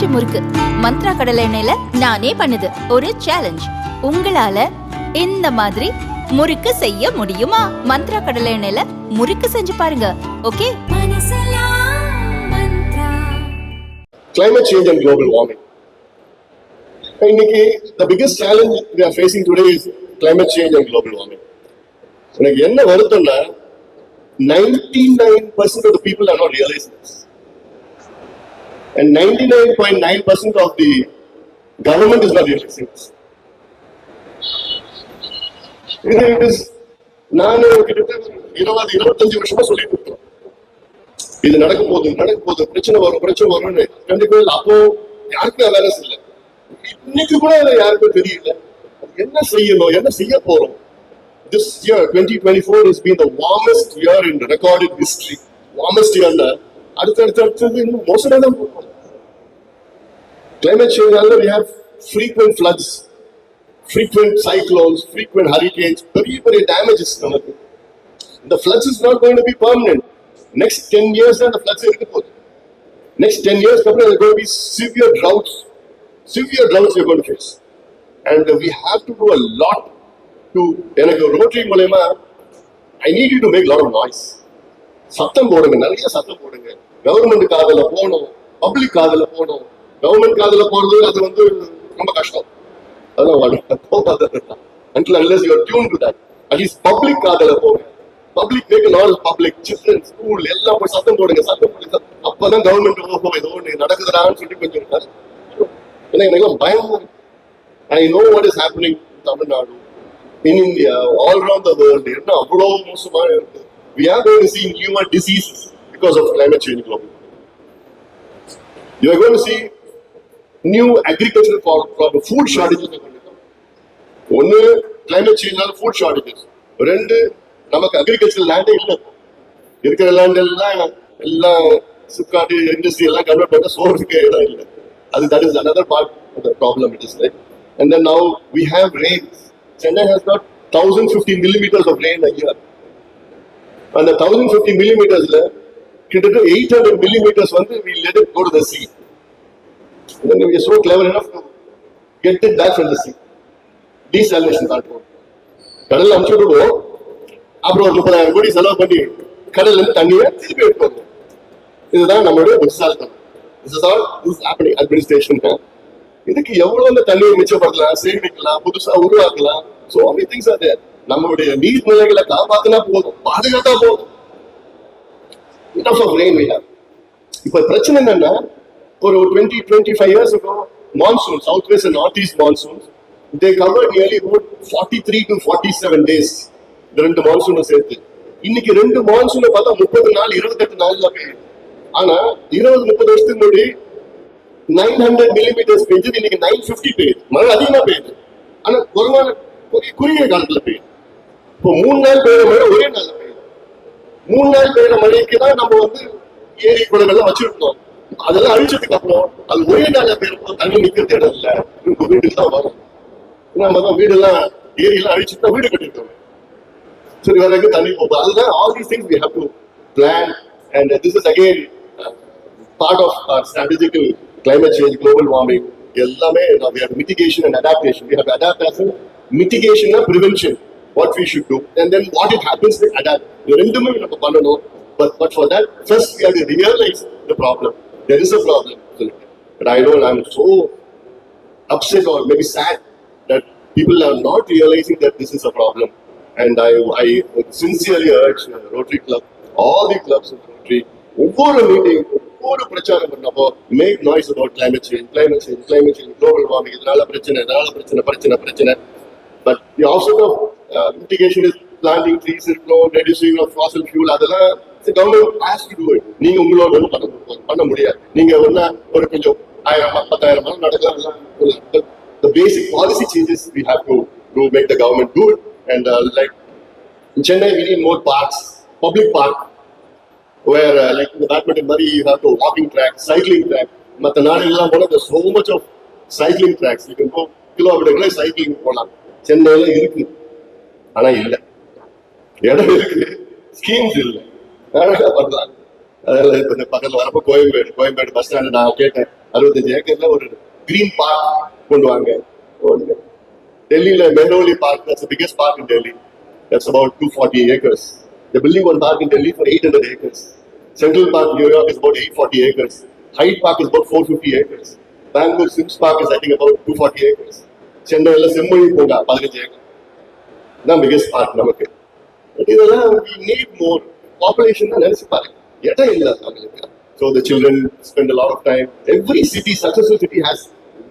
பஞ்சு முறுக்கு மந்த்ரா கடலை எண்ணெயில நானே பண்ணுது ஒரு சேலஞ்ச் உங்களால இந்த மாதிரி முறுக்கு செய்ய முடியுமா மந்த்ரா கடலை எண்ணெயில முறுக்கு செஞ்சு பாருங்க okay climate change and global warming. இன்னைக்கு the biggest challenge we are facing today is climate change and global warming. எனக்கு என்ன வருத்தம்னா 99% of the people are not realizing this. And 99.9% of the government is not realizing this. இது it is நானு கிட்டத்தட்ட இருபது இருபத்தஞ்சு வருஷமா சொல்லிட்டு இருக்கோம். இது நடக்க போகுது நடக்க போகுது பிரச்சனை வரும் பிரச்சனை வரும்னு கண்டிப்பா இல்ல. அப்போ யாருக்கும் அவேர்னஸ் இல்லை இன்னைக்கு கூட அது யாருக்கும் தெரியல. என்ன செய்யணும் என்ன செய்ய போறோம்? This year twenty twenty four is been the warmest year in recorded history warmest இயர்ல அடுத்து அடுத்து அடுத்தது இன்னும் மோசமாக தான் போகும். climate change ஆல we have frequent floods frequent cyclones frequent hurricanes பெரிய பெரிய damages நமக்கு the floods is not going to be permanent. Next 10 years, then the floods இருக்க போகுது. Next 10 years, அப்புறம் there are going to be severe droughts. Severe droughts you're going to face. And uh, we have to do a lot to, எனக்கு rotary மூலயமா I need you to make a lot of noise. சத்தம் போடுங்க நிறைய சத்தம் போடுங்க government காதல போகணும் public காதல போகணும் கவர்மெண்ட் காதல போறது அது வந்து ரொம்ப கஷ்டம். அதான் போகாத. Until unless you are tuned to public காதல போங்க. பப்ளிக் மேக் நாள் பப்ளிக் சில்ட்ரன் ஸ்கூல் எல்லாம் போய் சத்தம் போடுங்க சத்தம் போடுங்க. அப்பதான் கவர்மெண்ட் ஓஹோ ஏதோ ஒன்று நடக்குதுடான்னு சொல்லி கொஞ்சம் ஏன்னா எனக்கு பயம் I know what is happening Tamil Nadu in India all around the world என்ன அவ்வளோ மோசமா இருக்கு? We are going to see newer diseases because of climate change globally. You are going to new agriculture problem food shortages ஒன்று climate சேஞ்ச்னால food shortages ரெண்டு நமக்கு agriculture லேண்டே இல்லை இருக்கிற லேண்ட் எல்லாம் சிப்காட்டு இண்டஸ்ட்ரி எல்லாம் கன்வெர்ட் பண்ண சோறுக்கு இடம் இல்லை அது that is another part of the problem it is like and then now we have rain Chennai has not thousand fifty millimeters of rain ஐயா அந்த தௌசண்ட் ஃபிஃப்டி மில்லிமீட்டர்ஸ்ல கிட்டத்தட்ட எயிட் ஹண்ட்ரட் மில்லிமீட்டர்ஸ் வந்து we let go to the sea then we are so clever enough to get it back from the sea. Desalination thought. கடல்ல அமுச்சு விடுவோம் அப்புறம் ஒரு முப்பதாயிரம் கோடி செலவு பண்ணி கடல்ல இருந்து தண்ணியை திருப்பி எடுப்போம். இதுதான் நம்மளுடைய புத்தால்தான் This is all this is happening administration இதுக்கு எவ்வளவு அந்த தண்ணியை மிச்சப்படுத்தலாம் சேமிக்கலாம் புதுசா உருவாக்கலாம். So many things are there நம்மளுடைய நீர்நிலைகளை காப்பாத்தினா போதும் பாதுகாத்தா போதும். Enough of rain இப்ப பிரச்சனை என்னன்னா ஒரு டுவெண்ட்டி டுவெண்ட்டி ஃபைவ் இயர்ஸ் இப்போ monsoon south west and north east monsoon they cover nearly about forty three to forty seven days இந்த ரெண்டு மான்சூனை சேர்த்து. இன்னைக்கு ரெண்டு மான்சூனை பார்த்தா முப்பது நாள் இருபத்தெட்டு நாள்ல பெய்யும் ஆனா இருபது முப்பது வருஷத்துக்கு முன்னாடி நைன் ஹண்ட்ரட் மில்லிமீட்டர்ஸ் பெஞ்சது இன்னைக்கு நைன் ஃபிஃப்டி பெய்யுது. மழை அதிகமா பெய்யுது. ஆனா குறைவான குறுகிய- குறுகிய காலத்துல பெய்யுது. இப்போ மூணு நாள் பெய்யுற மழை ஒரே நாள் பெய்யுது. மூணு நாள் பெய்யுற மழைக்கு தான் நம்ம வந்து ஏரி குளங்கள்லாம் வச்சிருக்கோம். அதெல்லாம் அழிச்சதுக்கு அப்புறம் அது ஒரே நாள் பெய்யுறப்போ தண்ணி நிற்கிறது இடம் இல்ல. உங்க வீட்டுக்கு தான் வரும். நம்ம தான் வீடெல்லாம் ஏரியெல்லாம் அழிச்சு தான் வீடு கட்டிட்டோம் சரி வேற எங்க தண்ணி போகும்? அதுதான் all these things we have to plan and this is again part of our strategical climate change global warming எல்லாமே mitigation and adaptation and adaptation. We mitigation prevention mitigation and prevention what we should do. And then what it ரெண்டுமே நம்ம பண்ணணும். But but for that first we have to realize the there is a problem but i dont i'm so upset or maybe sad that people are not realizing that this is a problem. And I, I sincerely urge uh, Rotary Club, all the clubs in Rotary, ஒவ்வொரு meeting ஒவ்வொரு பிரச்சாரம் பண்ணப்போ make noise about climate change, climate change, climate change, global warming, இதனால பிரச்சனை இதனால பிரச்சனை பிரச்சனை பிரச்சனை but the option of mitigation is planting trees இருக்கணும் ரெடியூசிங் ஆஃப் ஃபாசல் ஃபியூல் அதெல்லாம் government has to do it நீங்க உங்களோட ஒண்ணும் பண்ண முடியாது. பண்ண முடியாது நீங்க ஒன்னா ஒரு கொஞ்சம் ஆயிரம் பத்தாயிரம் மரம் நடக்கலாம் எல்லாம் the basic policy changes we have to to make the government do it. And uh, like in Chennai, we need more parks, public park, where uh, like in the badminton Murray, you have to walking track, cycling track. மற்ற நாடுகள்லாம் போனால் there's so much of cycling tracks. You can go கிலோமீட்டர்களை cycling போகலாம் சென்னையில இருக்கு ஆனா இல்ல இடம் இருக்கு ஸ்கீம்ஸ் இல்ல அழகா பண்ணலாம் அதனால இப்ப இந்த பக்கத்துல வரப்போ கோயம்பேடு கோயம்பேடு பஸ் ஸ்டாண்ட் நான் கேட்டேன் அறுபத்தஞ்சு ஏக்கர்ல ஒரு கிரீன் பார்க் கொண்டு வாங்க ஒண்ணு. டெல்லியில Mehrauli park that's the biggest park in Delhi. That's about 240 acres. They're building one park in Delhi for 800 acres. Central Park, New York is about 840 acres. Hyde Park is about 450 acres. Bangalore Sims Park is I think about 240 acres. சென்னையில செம்மொழி பூங்கா பதினஞ்சு acre தான் biggest park நமக்கு but இதெல்லாம் we need more Population நினைச்சு பாருங்க. இடம் இல்லை அவங்களுக்கு so the children spend lot of time every city successful city has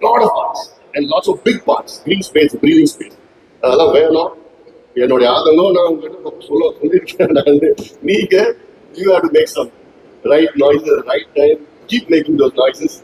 lot of parks and lots of big parks green space breathing space அதெல்லாம் வேணும். என்னுடைய ஆதங்கம் நான் உங்ககிட்ட சொல்ல சொல்லியிருக்கேன் நான் நீங்க you have to make some right noise right time keep making those noises